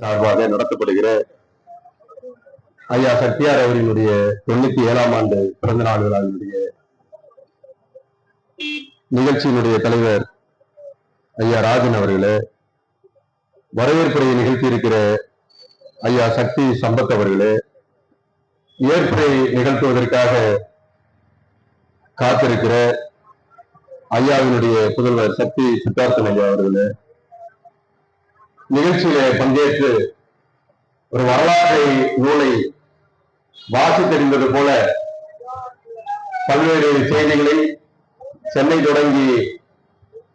சார்பாக நடத்தப்படுகிற ஐயா சக்தியார் அவர்களுடைய தொண்ணூத்தி ஏழாம் ஆண்டு பிறந்த நாள் விழாவினுடைய நிகழ்ச்சியினுடைய தலைவர் ஐயா ராஜன் அவர்களே வரவேற்புரையை நிகழ்த்தி இருக்கிற ஐயா சக்தி சம்பத் அவர்களே ஏற்புரை நிகழ்த்துவதற்காக காத்திருக்கிற ஐயாவினுடைய புதல்வர் சக்தி சித்தார்த்தன் ஐயா அவர்களே நிகழ்ச்சியில பங்கேற்று ஒரு வரலாற்றை நூலை வாசித்தறிந்தது போல பல்வேறு செய்திகளை சென்னை தொடங்கி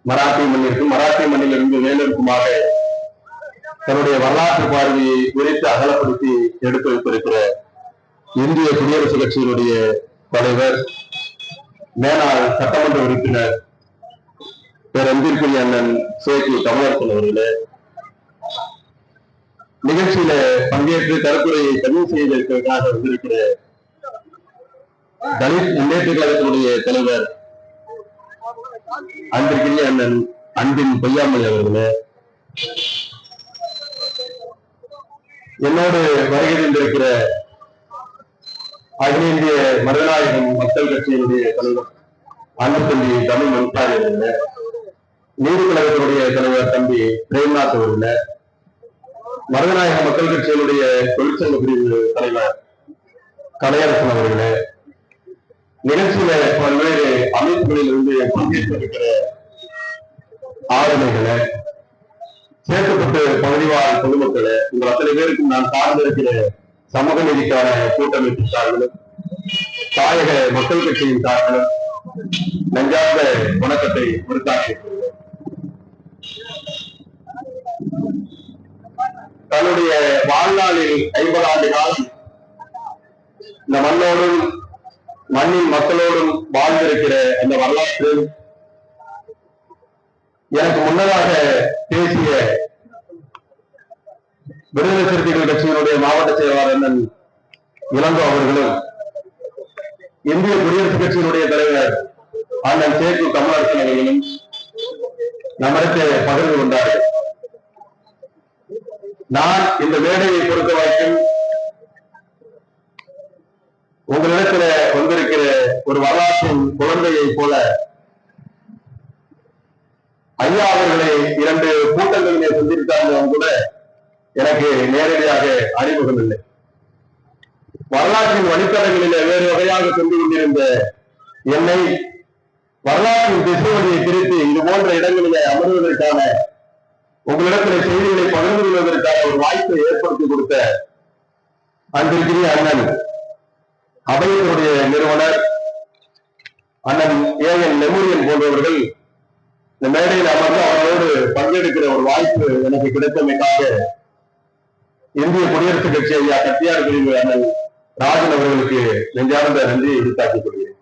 மராத்தி மண்ணிற்கும் மராத்தி மண்ணிலிருந்து வேலூருக்குமாக தன்னுடைய வரலாற்று பார்வையை குறித்து அகலப்படுத்தி எடுத்து வைத்திருக்கிற இந்திய குடியரசு கட்சியினுடைய தலைவர் மேலாள் சட்டமன்ற உறுப்பினர் பேர் அன்பிற்குரிய அண்ணன் சேகி கமலரசன் அவர்களே நிகழ்ச்சியில பங்கேற்று கருத்துரையை பதிவு செய்வதற்காக வந்திருக்கிற தலித் முன்னேற்ற கழகத்தினுடைய தலைவர் அன்பிற்குரிய அண்ணன் அன்பின் பொய்யாமல் அவர்களே. என்னோடு வருகை தந்திருக்கிற அகில இந்திய மருதநாயகம் மக்கள் கட்சியினுடைய தலைவர் அன்பு தம்பி தமிழ் மன்சாரி அவர்களே. நீதி கழகத்தினுடைய தலைவர் தம்பி பிரேம்நாத் அவர்களே. மருதநாயக மக்கள் கட்சியினுடைய தொழிற்சங்க பிரிவு தலைவர் கலையரசன் அவர்களே நிகழ்ச்சியில பல்வேறு அமைப்புகளில் இருந்து பங்கேற்றிருக்கிற ஆளுமைகளை சேர்க்கப்பட்டு பகுதிவாழ் பொதுமக்களை உங்கள் அத்தனை பேருக்கும் நான் சார்ந்திருக்கிற சமூக நீதிக்கான கூட்டமைப்பு சார்களும் தாயக மக்கள் கட்சியின் சார்களும் நெஞ்சார்ந்த வணக்கத்தை உறுத்தாக்கியிருக்கிறேன் தன்னுடைய வாழ்நாளில் ஐம்பது ஆண்டு காலம் இந்த மண்ணோடும் மண்ணின் மக்களோடும் வாழ்ந்திருக்கிற அந்த வரலாற்று எனக்கு முன்னதாக பேசிய விடுதலை சிறுத்தைகள் கட்சியினுடைய மாவட்ட செயலாளர் அண்ணன் இளங்கோ அவர்களும் இந்திய குடியரசுக் கட்சியினுடைய தலைவர் அண்ணன் சேக்கு கமலரசன் அவர்களும் நம்மிடத்தை பகிர்ந்து கொண்டார்கள். நான் இந்த மேடையை பொறுத்த வரைக்கும் உங்களிடத்துல வந்திருக்கிற ஒரு வரலாற்றின் குழந்தையை போல ஐயா அவர்களை இரண்டு கூட்டங்களிலே சந்தித்தாங்க கூட எனக்கு நேரடியாக அறிமுகம் இல்லை. வரலாற்றின் வழித்தடங்களிலே வேறு வகையாக சென்று கொண்டிருந்த என்னை வரலாற்றின் திசைவழியை பிரித்து இது போன்ற இடங்களிலே அமர்வதற்கான உங்களிடத்தில் செய்திகளை பகிர்ந்து கொள்வதற்கான ஒரு வாய்ப்பை ஏற்படுத்தி கொடுத்த அன்பிற்குரிய அண்ணன் அவையினுடைய நிறுவனர் அண்ணன் ஏ என் லெமுரியன் போன்றவர்கள் இந்த மேடையில் அமர்ந்து அவர்களோடு பங்கெடுக்கிற ஒரு வாய்ப்பு எனக்கு கிடைத்தமைக்காக இந்திய குடியரசுக் கட்சி ஐயா கட்டியார் பிரிவு அண்ணன் ராஜன் அவர்களுக்கு நெஞ்சார்ந்த நன்றியை எடுத்தாக்கிக் கொள்கிறேன்.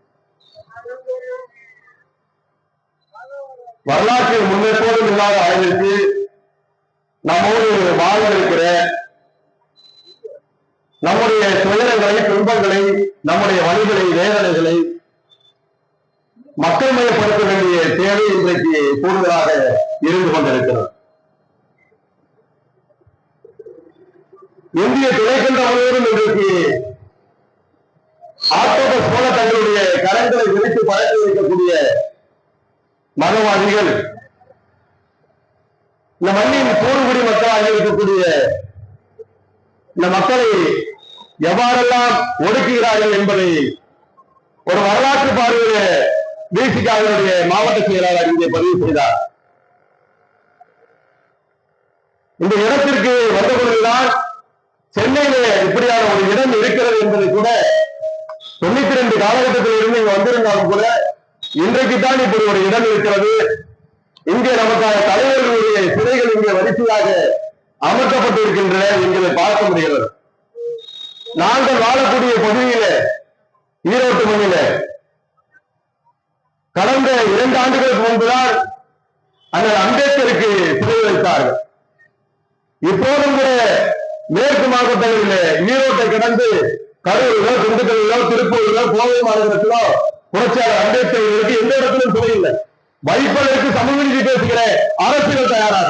வரலாற்றில் முன்னெப்போதும் இல்லாத அளவிற்கு நம்மோடு வாழ இருக்கிற நம்முடைய துயரங்களை துன்பங்களை நம்முடைய வழிகளை வேதனைகளை மக்கள் மயப்படுத்த வேண்டிய தேவை இன்றைக்கு கூடுதலாக இருந்து கொண்டிருக்கிறது. இந்திய துணைக்கண்ட முழுவதும் இன்றைக்கு ஆட்டோபஸ் போல தங்களுடைய கரங்களை விரித்து பழக்க வைக்கக்கூடிய மதவாதிகள் இந்த மண்ணின் பூர்வகுடி மக்களாக இருக்கக்கூடிய இந்த மக்களை எவ்வாறெல்லாம் ஒடுக்குகிறார்கள் என்பதை ஒரு வரலாற்று பார்வையில தேசிகாவினுடைய மாவட்ட செயலாளர் இங்கே பதிவு செய்தார். இந்த இடத்திற்கு வந்த பொழுதுதான் சென்னையில இப்படியான ஒரு இடம் இருக்கிறது என்பது கூட தொண்ணூத்தி ரெண்டு காலகட்டத்தில் இருந்து இங்க வந்திருந்தாலும் கூட இன்றைக்கு தான் இப்படி ஒரு இடம் இருக்கிறது. இங்கே நமக்கான தலைவர்களுடைய சிலைகள் இங்கே வரிசையாக அமர்த்தப்பட்டிருக்கின்றன எங்களை பார்க்க முடிகிறது. நாங்கள் வாழக்கூடிய பகுதியில ஈரோட்டு மண்ணில கடந்த இரண்டு ஆண்டுகளுக்கு முன்புதான் அந்த அம்பேத்கருக்கு சிறை வைத்தார்கள். இப்போதும் கூட மேற்கு மாவட்டங்களில் ஈரோட்டை கடந்து கரூரிலோ திண்டுக்கல்லிலோ திருப்பூரிலோ கோவை மாநகரத்திலோ புரட்சியாளர் அம்பேத்கர்களுக்கு எந்த இடத்திலும் சிறை இல்லை. வைப்பதற்கு சமூக பேசுகிற அரசுகள் தயாராக.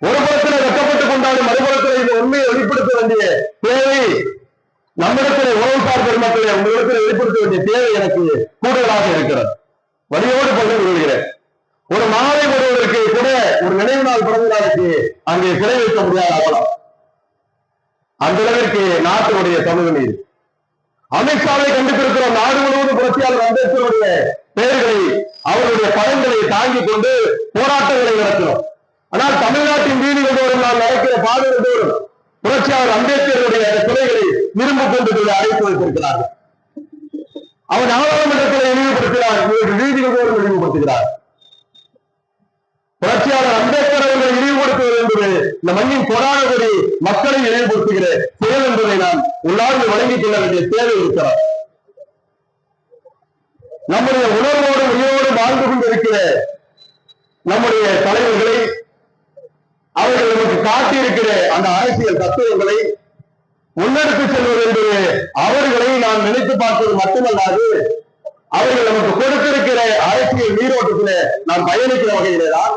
ஒரு புறத்தில் வெட்டப்பட்டுக் கொண்டாலும் மறுபுறத்தில் இந்த உண்மையை வெளிப்படுத்த வேண்டிய தேவை நம்மிடத்தில் உறவுசார் பெருமக்களை உங்களிடத்தில் வெளிப்படுத்த வேண்டிய தேவை எனக்கு கூடுதலாக இருக்கிறது. வழியோடு பகிர்ந்து கொள்கிறேன் ஒரு மாலை வருவதற்கு கூட ஒரு நினைவு நாள் பிறந்த நாளுக்கு அங்கே சிறை வைக்க முடியாத அவலம் அந்த அளவிற்கு நாட்டினுடைய சமூக நீதி அமித்ஷாவை கண்டுபிடிக்கிறோம். நாடு முழுவதும் புரட்சியாளர் அம்பேத்கருடைய பெயர்களை அவருடைய படங்களை தாங்கிக் கொண்டு போராட்டங்களை நடத்தினோம். ஆனால் தமிழ்நாட்டின் வீதிகள் தோறும் நாம் நடக்கிற பாதைகள் தோறும் புரட்சியாளர் அம்பேத்கருடைய அந்த சிலைகளை இரும்பு கொண்டு சொல்லி அழைத்து வைத்திருக்கிறார்கள் அவன் நாடாளுமன்றத்தில் இழிவுபடுத்தினார். இவர்கள் வீதிகள் தோறும் இழிவுபடுத்துகிறார். புரட்சியாளர் அம்பேத்கர் அவர்களை இழிவுபடுத்துவது என்பது இந்த மண்ணின் கொடான கொடி மக்களை நினைவுபடுத்துகிற செயல் என்பதை நாம் உள்ளார்ந்து வழங்கிக் கொள்ள வேண்டிய தேவை இருக்கிறார். நம்முடைய உணர்வோடு உயிரோடு வாழ்ந்து கொண்டிருக்கிற நம்முடைய தலைவர்களை அவர்கள் நமக்கு காட்டியிருக்கிற அந்த அரசியல் தத்துவங்களை முன்னெடுத்து செல்வது என்பது அவர்களை நாம் நினைத்து பார்ப்பது மட்டுமல்லாது அவர்கள் நமக்கு கொடுத்திருக்கிற அரசியல் நீரோட்டத்தில் நாம் பயணிக்கிற வகையிலே தான்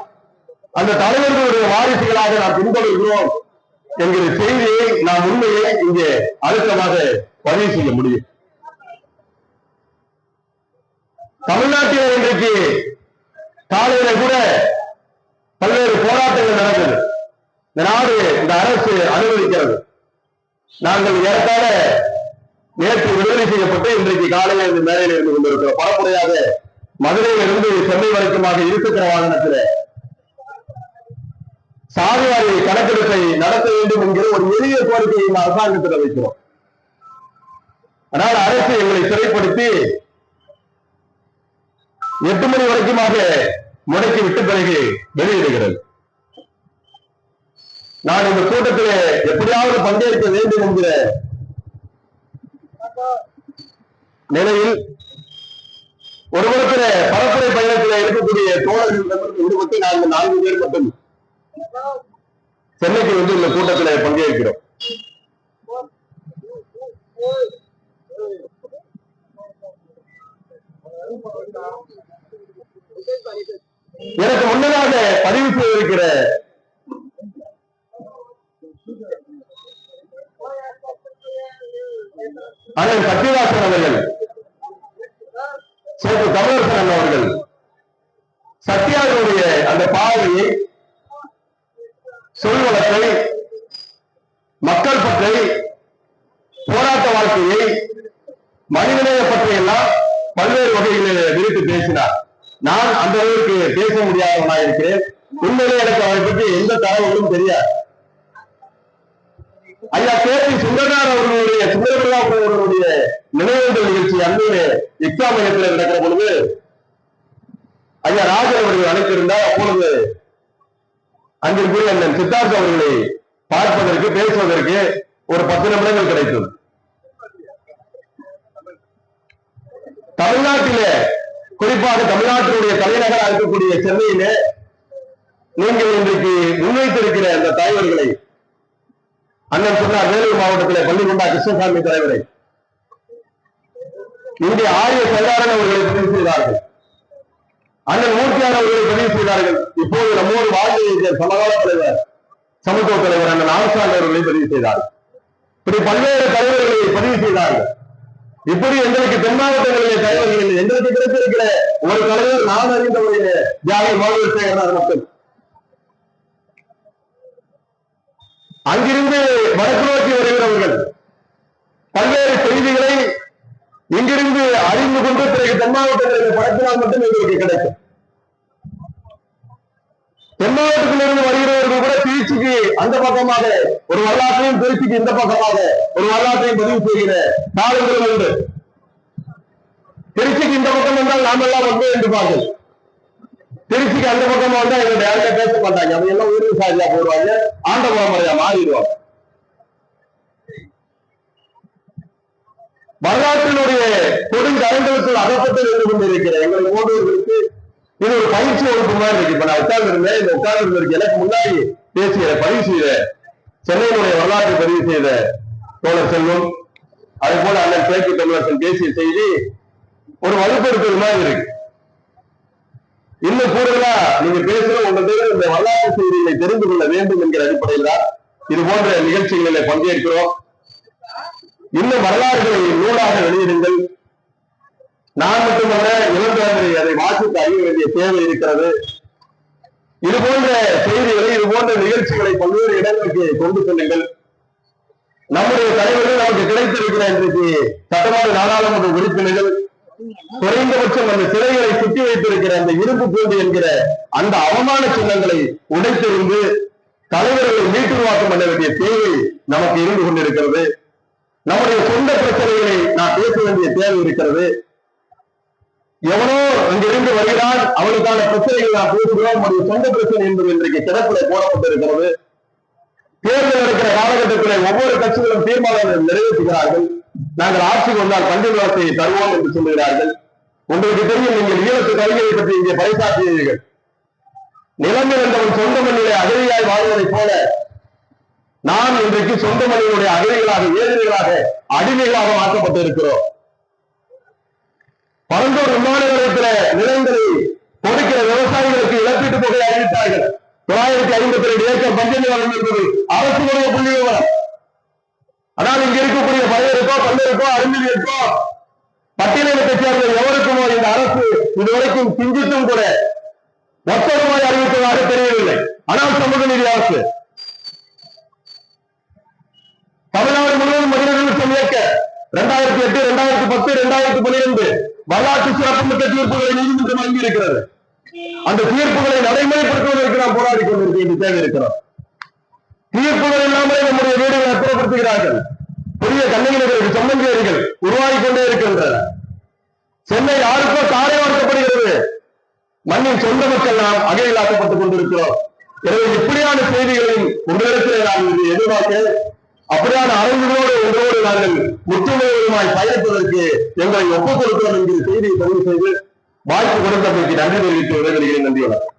அந்த தலைவர்களுடைய வாரிசுகளாக நாம் பின்தொடர்கிறோம் என்கிற செய்தியை நாம் உண்மையை இங்கே அழுத்தமாக பதிவு செய்ய முடியும். தமிழ்நாட்டில் இன்றைக்கு காலையில கூட பல்வேறு போராட்டங்கள் நடக்குது. இந்த நாடு இந்த அரசு அனுமதிக்கிறது. நாங்கள் ஏற்கால நேற்று விடுதலை செய்யப்பட்டு இன்றைக்கு காலையில் இருந்து மேலையில் இருந்து கொண்டிருக்கிறோம். பரப்புரையாக மதுரையிலிருந்து சென்னை வரைக்குமாக இருசக்கர வாகனத்தில் சாதிவாரி கணக்கெடுப்பை நடத்த வேண்டும் என்கிற ஒரு எளிய கோரிக்கையை இந்த அரசாங்கத்தில் வைக்கிறோம். ஆனால் அரசு எங்களை சிறைப்படுத்தி எட்டு மணி வரைக்குமாக முடக்கி விட்டு பிறகு வெளியிடுகிறது. நான் இந்த கூட்டத்தில் எப்படியாவது பங்கேற்க வேண்டும் என்கிற நிலையில் ஒரு புறத்தில் பரப்புரை பயணத்தில் இருக்கக்கூடிய தோழர்கள் விடுபட்டு நாங்கள் நான்கு பேர் மட்டும். சென்னைக்கு வந்து இந்த கூட்டத்துல பங்கேற்கிறோம். எனக்கு முன்னதாக பதிவு செய்திருக்கிற அண்ணன் சத்யதாசன் அவர்கள் சேப்பு தமிழரசன் அவர்கள் சத்யாவுடைய அந்த பாதையை சொல்வளத்தை மக்கள் பற்றி போராட்ட வாழ்க்கையை மனிதநேய பற்றியெல்லாம் பல்வேறு வகைகளில் விரித்து பேசினார். நான் அந்த அளவுக்கு பேச முடியாதவனாக இருக்கிறேன். உண்மையிலே எனக்கு அவரை பற்றி எந்த தகவலும் தெரியாது. ஐயா கே. பி. சுந்தரனார் அவர்களுடைய சுந்தரபிரதா அவர்களுடைய நினைவேந்தல் நிகழ்ச்சி அன்று எக்ஸாம் மையத்தில் நடக்கிற பொழுது ஐயா ராஜன் அவர்கள் அழைத்திருந்தார். அப்பொழுது அங்கிருக்கிற அண்ணன் சித்தார்த் அவர்களை பார்ப்பதற்கு பேசுவதற்கு ஒரு பத்து நிமிடங்கள் கிடைத்தது தமிழ்நாட்டிலே குறிப்பாக தமிழ்நாட்டினுடைய தலைநகராக இருக்கக்கூடிய சென்னையிலே நீங்கள் இன்றைக்கு முன்வைத்திருக்கிற அந்த தலைவர்களை அண்ணன் சொன்னார் வேலூர் மாவட்டத்திலே பள்ளிகொண்டா கிருஷ்ணசாமி தலைவரை. இங்கே ஆரிய சைதாரன் அவர்களை பதிவு செய்தார்கள். அண்ணன் மூர்த்தியார் அவர்களை பதிவு செய்தார்கள். இப்போது நம்மோடு வாழ்ந்த சமகால தலைவர் சமத்துவ தலைவர் அண்ணன் ஆம்சாங் அவர்களை பதிவு செய்தார் இப்படி பல்வேறு தலைவர்களை பதிவு செய்தார்கள். இப்படி எங்களுக்கு தென் மாவட்டங்களிலே தலைவர்கள் எங்களுக்கு கிடைத்திருக்கிற ஒரு தலைவர் நான் அறிந்தவருடைய ஜாதி மாவட்ட சேகரனார் மட்டும். அங்கிருந்து வடக்கு நோக்கி வருகிறவர்கள் பல்வேறு செய்திகளை இங்கிருந்து அறிந்து கொண்டு பிறகு தென் மாவட்டங்களில் படத்தினால் மட்டும் எங்களுக்கு கிடைக்கும். தென்மாவட்டத்திலிருந்து வருகிறவர்கள் கூட திருச்சிக்கு அந்த பக்கமாக ஒரு வரலாற்றையும் திருச்சிக்கு இந்த பக்கமாக ஒரு வரலாற்றையும் பதிவு செய்கிற காலங்களும் உண்டு. திருச்சிக்கு இந்த பக்கம் வந்தால் நாமெல்லாம் வந்து என்று பார்க்கணும் திருச்சிக்கு அந்த பக்கமா வந்தா எங்க யாருமே பேச மாட்டாங்க. அவங்க எல்லாம் ஊருக்கு சாதியா போடுவாங்க. ஆண்ட பரம்பரையா மாறிடுவாங்க. வரலாற்றினுடைய கொடுங்கரண்டத்தில் அகப்பட்டு நின்று கொண்டிருக்கிற எங்களை போன்றவர்களுக்கு இது ஒரு பயிற்சி வகுப்பு மாதிரி இருக்கு. இப்ப நான் உட்கார்ந்து இருந்தேன் இந்த உட்கார்ந்து இருந்திருக்கு எனக்கு முன்னாடி பேசிய பதிவு செய்த சென்னையினுடைய வரலாற்றை பதிவு செய்த தோழர் செல்வம் அதே போல அண்ணன் பேச்சு தமிழரசன் பேசிய செய்தி ஒரு வலுப்படுத்துவது மாதிரி இருக்கு. இன்னும் கூடுதலா நீங்க பேசுற உங்களுடைய இந்த வரலாற்று செய்திகளை தெரிந்து கொள்ள வேண்டும் என்கிற அடிப்படையில் தான் இது போன்ற நிகழ்ச்சிகளில் பங்கேற்கிறோம். இன்னும் வரலாறுகளை நூலாக வெளியிடுங்கள். நான் மட்டுமல்ல இளந்தலைவரை அதை வாசித்து அறிய வேண்டிய தேவை இருக்கிறது. இது போன்ற செய்திகளை இது போன்ற நிகழ்ச்சிகளை பல்வேறு இடங்களுக்கு கொண்டு செல்லுங்கள். நம்முடைய தலைவர்கள் நமக்கு கிடைத்திருக்கிற இன்றைக்கு சட்டமன்ற நாடாளுமன்ற உறுப்பினர்கள் குறைந்தபட்சம் அந்த சிலைகளை சுற்றி வைத்திருக்கிற அந்த இரும்பு கூண்டு என்கிற அந்த அவமான சின்னங்களை உடைத்திருந்து தலைவர்களை மீட்டுருவாக்கம் பண்ண வேண்டிய தேவை நமக்கு இருந்து கொண்டிருக்கிறது. நம்முடைய சொந்த பிரச்சனைகளை நான் பேச வேண்டிய தேவை இருக்கிறது. எவனோ அங்கிருந்து வருகிறான் அவனுக்கான பிரச்சனைகள் நான் பேசுகிறோம். நம்முடைய சொந்த பிரச்சனை என்பது இன்றைக்கு கிடப்பில் போடப்பட்டிருக்கிறது. தேர்தல் நடக்கிற காலகட்டத்தில் ஒவ்வொரு கட்சிகளும் தீர்மானம் நிறைவேற்றுகிறார்கள். நாங்கள் ஆட்சிக்கு வந்தால் பஞ்ச விவசாயை தருவோம் என்று சொல்லுகிறார்கள். உங்களுக்கு தெரியும் நீங்கள் ஈழத்து கவிதையை பற்றி இங்கே பறைசாற்றுகிறீர்கள் நிலம் இருந்தவன் சொந்த மண்ணிலே அகதியாய் வாழ்வதைப் போல நாம் இன்றைக்கு சொந்த மனிதனுடைய அகதிகளாக ஏழைகளாக அடிமைகளாக மாற்றப்பட்டு இருக்கிறோம் பரந்தூர் விமான நிலையத்தில நிலங்களை கொடுக்கிற விவசாயிகளுக்கு இழப்பீட்டு தொகை அறிவித்தார்கள். தொள்ளாயிரத்தி ஐம்பத்தி ரெண்டு ஏக்கர் பஞ்ச வளம் என்பது அரசுடைய புள்ளி விவரம். ஆனால் இங்க இருக்கக்கூடிய பயிருக்கோ பல்லருக்கோ அறிஞர்களுக்கோ பட்டியலினத்தை சேர்ந்த எவருக்குமோ இந்த அரசு இதுவரைக்கும் சிந்தித்தும் கூட மொத்தமாய் அறிவித்ததாக தெரியவில்லை. ஆனால் சமூக நீதி அரசு இரண்டாயிரத்தி பன்னிரண்டு வரலாற்று சிறப்புமிக்க தீர்ப்புகளை நீதிமன்றம் வழங்கி அந்த தீர்ப்புகளை நடைமுறைப்படுத்துவதற்கு நாம் போராடி கொண்டிருக்க வேண்டிய தேவை இருக்கிறோம் தீர்ப்புகள் இல்லாமலே நம்முடைய வீடுகளை அப்புறப்படுத்துகிறார்கள். புதிய கண்ணகினர்களுக்கு சம்பந்தியர்கள் உருவாகி கொண்டே இருக்கின்றன. சென்னை யாருக்கோ தாரை வார்க்கப்படுகிறது. மண்ணின் சொந்த மக்கள் நாம் அகையிலாக்கப்பட்டுக் கொண்டிருக்கிறோம். எனவே இப்படியான செய்திகளின் உங்களிடத்தில் நாம் இது எதிர்பார்க்க அப்படியான அறிவுகளோடு உங்களோடு நாங்கள் முற்றுமுழுவதுமாய் பயணிப்பதற்கு எங்களை ஒப்புக் கொடுக்கிறோம் என்கிற செய்தியை பதிவு செய்து வாய்ப்பு கொடுத்ததற்கு நன்றி தெரிவித்து விடைபெறுகிறேன். நன்றி வணக்கம்.